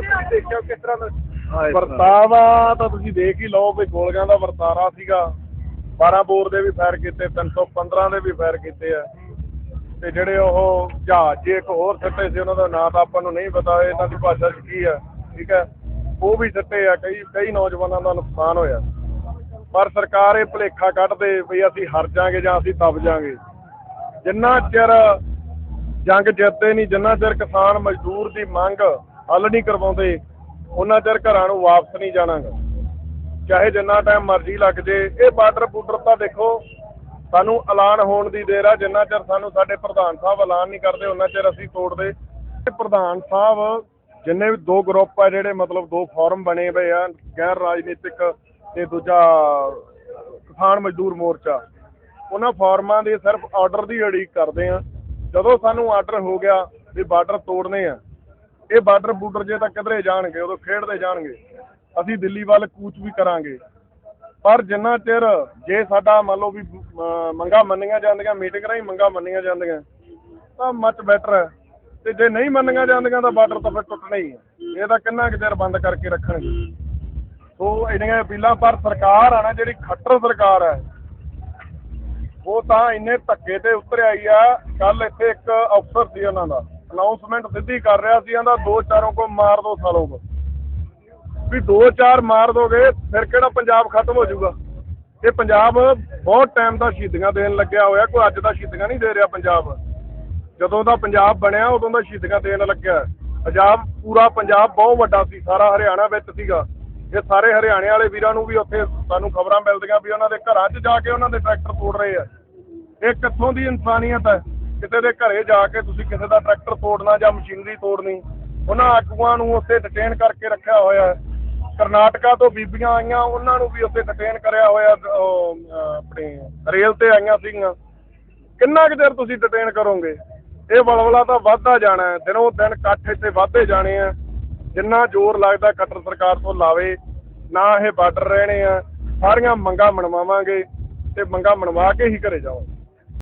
ਤੁਸੀਂ ਕਿਸ ਤਰ੍ਹਾਂ ਦਾ ਵਰਤਾਵਾ ਤਾਂ ਤੁਸੀਂ ਦੇਖ ਹੀ ਲਓ ਵੀ ਗੋਲੀਆਂ ਦਾ ਵਰਤਾਰਾ ਸੀਗਾ। 12 ਬੋਰ ਦੇ ਵੀ ਫਾਇਰ ਕੀਤੇ 315 ਦੇ ਵੀ ਫਾਇਰ ਕੀਤੇ ਆ। ਤੇ ਜਿਹੜੇ ਉਹ ਜਹਾਜ਼ ਜੇ ਇੱਕ ਹੋਰ ਸੱਟੇ ਸੀ ਉਹਨਾਂ ਦਾ ਨਾਂ ਤਾਂ ਆਪਾਂ ਨੂੰ ਨਹੀਂ ਪਤਾ ਇਹਨਾਂ ਦੀ ਭਾਸ਼ਾ 'ਚ ਕੀ ਆ ਠੀਕ ਹੈ ਉਹ ਵੀ ਸੱਟੇ ਆ ਕਈ ਕਈ ਨੌਜਵਾਨਾਂ ਦਾ ਨੁਕਸਾਨ ਹੋਇਆ। ਪਰ ਸਰਕਾਰ ਇਹ ਭੁਲੇਖਾ ਕੱਢਦੇ ਵੀ ਅਸੀਂ ਹਾਰ ਜਾਾਂਗੇ ਜਾਂ ਅਸੀਂ ਦਬ ਜਾਾਂਗੇ। ਜਿੰਨਾ ਚਿਰ ਜੰਗ ਜਿੱਤਦੇ ਨਹੀਂ ਜਿੰਨਾ ਚਿਰ ਕਿਸਾਨ ਮਜ਼ਦੂਰ ਦੀ ਮੰਗ ਹੱਲ ਨਹੀਂ ਕਰਵਾਉਂਦੇ, ਉਹਨਾਂ ਚਿਰ ਘਰਾਂ ਨੂੰ ਵਾਪਸ ਨਹੀਂ ਜਾਣਾਗਾ। ਚਾਹੇ ਜਿੰਨਾ ਟਾਈਮ ਮਰਜ਼ੀ ਲੱਗ ਜੇ, ਇਹ ਬਾਰਡਰ ਬੂਡਰ ਤਾਂ ਦੇਖੋ, ਸਾਨੂੰ ਐਲਾਨ ਹੋਣ ਦੀ ਦੇਰ ਆ, ਜਿੰਨਾ ਚਿਰ ਸਾਨੂੰ ਸਾਡੇ ਪ੍ਰਧਾਨ ਸਾਹਿਬ ਐਲਾਨ ਨਹੀਂ ਕਰਦੇ, ਉਹਨਾਂ ਚਿਰ ਅਸੀਂ ਤੋੜਦੇ। ਪ੍ਰਧਾਨ ਸਾਹਿਬ ਜਿੰਨੇ ਵੀ ਦੋ ਗਰੁੱਪ ਆ ਜਿਹੜੇ ਮਤਲਬ ਦੋ ਫੋਰਮ ਬਣੇ ਪਏ ਆ, ਗੈਰ ਰਾਜਨੀਤਿਕ ਤੇ ਦੂਜਾ ਕਿਸਾਨ ਮਜ਼ਦੂਰ ਮੋਰਚਾ, ਉਹਨਾਂ ਫਾਰਮਾਂ ਦੇ ਸਿਰਫ ਆਰਡਰ ਦੀ ਉਡੀਕ ਕਰਦੇ ਆ। ਜਦੋਂ ਸਾਨੂੰ ਆਰਡਰ ਹੋ ਗਿਆ ਵੀ ਬਾਰਡਰ ਤੋੜਨੇ ਆ ਇਹ ਬਾਰਡਰ ਬੂਡਰ ਜੇ ਤਾਂ ਕਿਧਰੇ ਜਾਣਗੇ ਉਦੋਂ ਖੇਡਦੇ ਜਾਣਗੇ। ਅਸੀਂ ਦਿੱਲੀ ਵੱਲ ਕੂਚ ਵੀ ਕਰਾਂਗੇ। ਪਰ ਜਿੰਨਾ ਚਿਰ ਜੇ ਸਾਡਾ ਮੰਨ ਲਓ ਵੀ ਅਮ, ਮੰਗਾਂ ਮੰਨੀਆਂ ਜਾਂਦੀਆਂ ਮੀਟਿੰਗ ਰਾਹੀਂ ਮੰਗਾਂ ਮੰਨੀਆਂ ਜਾਂਦੀਆਂ ਤਾਂ ਮੱਚ ਬੈਟਰ ਹੈ। ਤੇ ਜੇ ਨਹੀਂ ਮੰਨੀਆਂ ਜਾਂਦੀਆਂ ਤਾਂ ਬਾਰਡਰ ਤਾਂ ਫਿਰ ਟੁੱਟਣਾ ਹੀ ਹੈ। ਇਹ ਤਾਂ ਕਿੰਨਾ ਕੁ ਚਿਰ ਬੰਦ ਕਰਕੇ ਰੱਖਣਗੇ। ਸੋ ਇਹਨੀਆਂ ਅਪੀਲਾਂ ਪਰ ਸਰਕਾਰ ਆ ਨਾ ਜਿਹੜੀ ਖੱਟਰ ਸਰਕਾਰ ਹੈ ਉਹ ਤਾਂ ਇੰਨੇ ਧੱਕੇ ਤੇ ਉਤਰ ਆਈ ਆ। ਕੱਲ ਇੱਥੇ ਇੱਕ ਅਫਸਰ ਸੀ ਉਹਨਾਂ ਦਾ। ਅਨਾਉਂਸਮੈਂਟ ਸਿੱਧੀ ਕਰ ਰਿਹਾ ਸੀ, ਕਹਿੰਦਾ ਦੋ ਚਾਰੋਂ ਕੋ ਮਾਰ ਦੋ ਸਾਲੋਂ ਕੋ। ਵੀ ਦੋ ਚਾਰ ਮਾਰ ਦੋਗੇ, ਫਿਰ ਕਿਹੜਾ ਪੰਜਾਬ ਖਤਮ ਹੋ ਜਾਊਗਾ? ਇਹ ਪੰਜਾਬ ਬਹੁਤ ਟਾਈਮ ਦਾ ਸ਼ਹੀਦੀਆਂ ਦੇਣ ਲੱਗਿਆ ਹੋਇਆ, ਕੋਈ ਅੱਜ ਦਾ ਸ਼ਹੀਦੀਆਂ ਨਹੀਂ ਦੇ ਰਿਹਾ ਪੰਜਾਬ। ਜਦੋਂ ਦਾ ਪੰਜਾਬ ਬਣਿਆ, ਉਦੋਂ ਦਾ ਸ਼ਹੀਦੀਆਂ ਦੇਣ ਲੱਗਿਆ। ਪੰਜਾਬ, ਪੂਰਾ ਪੰਜਾਬ ਬਹੁਤ ਵੱਡਾ ਸੀ, ਸਾਰਾ ਹਰਿਆਣਾ ਵਿੱਚ ਸੀਗਾ। ਇਹ ਸਾਰੇ ਹਰਿਆਣੇ ਵਾਲੇ ਵੀਰਾਂ ਨੂੰ ਵੀ ਉੱਥੇ ਸਾਨੂੰ ਖਬਰਾਂ ਮਿਲਦੀਆਂ ਵੀ ਉਹਨਾਂ ਦੇ ਘਰਾਂ 'ਚ ਜਾ ਕੇ ਉਹਨਾਂ ਦੇ ਟਰੈਕਟਰ ਤੋੜ ਰਹੇ ਆ। ਇਹ ਕਿੱਥੋਂ ਦੀ ਇਨਸਾਨੀਅਤ ਹੈ? ਕਿਸੇ ਦੇ ਘਰੇ ਜਾ ਕੇ ਤੁਸੀਂ ਕਿਸੇ ਦਾ ਟਰੈਕਟਰ ਤੋੜਨਾ ਜਾਂ ਮਸ਼ੀਨਰੀ ਤੋੜਨੀ ਉਹਨਾਂ ਆਗੂਆਂ ਨੂੰ ਉੱਥੇ ਡਿਟੇਨ ਕਰਕੇ ਰੱਖਿਆ ਹੋਇਆ ਹੈ। ਕਰਨਾਟਕਾ ਤੋਂ ਬੀਬੀਆਂ ਆਈਆਂ ਉਹਨਾਂ ਨੂੰ ਵੀ ਉੱਥੇ ਡਿਟੇਨ ਕਰਿਆ ਹੋਇਆ ਉਹ, ਆਪਣੇ ਰੇਲ ਤੇ ਆਈਆਂ ਸੀਗੀਆਂ। ਕਿੰਨਾ ਕੁ ਚਿਰ ਤੁਸੀਂ ਡਿਟੇਨ ਕਰੋਗੇ? ਇਹ ਵਲਵਲਾ ਤਾਂ ਵੱਧਦਾ ਜਾਣਾ ਹੈ ਦਿਨੋਂ ਦਿਨ ਇਕੱਠ ਇੱਥੇ ਵੱਧਦੇ ਜਾਣੇ ਆ। ਜਿੰਨਾ ਜ਼ੋਰ ਲੱਗਦਾ ਕਟਰ ਸਰਕਾਰ ਤੋਂ ਲਾਵੇ ਨਾ ਇਹ ਬਾਰਡਰ ਰਹਿਣੇ ਆ। ਸਾਰੀਆਂ ਮੰਗਾਂ ਮਨਵਾਵਾਂਗੇ ਤੇ ਮੰਗਾਂ ਮਨਵਾ ਕੇ ਹੀ ਘਰੇ ਜਾਵਾਂਗੇ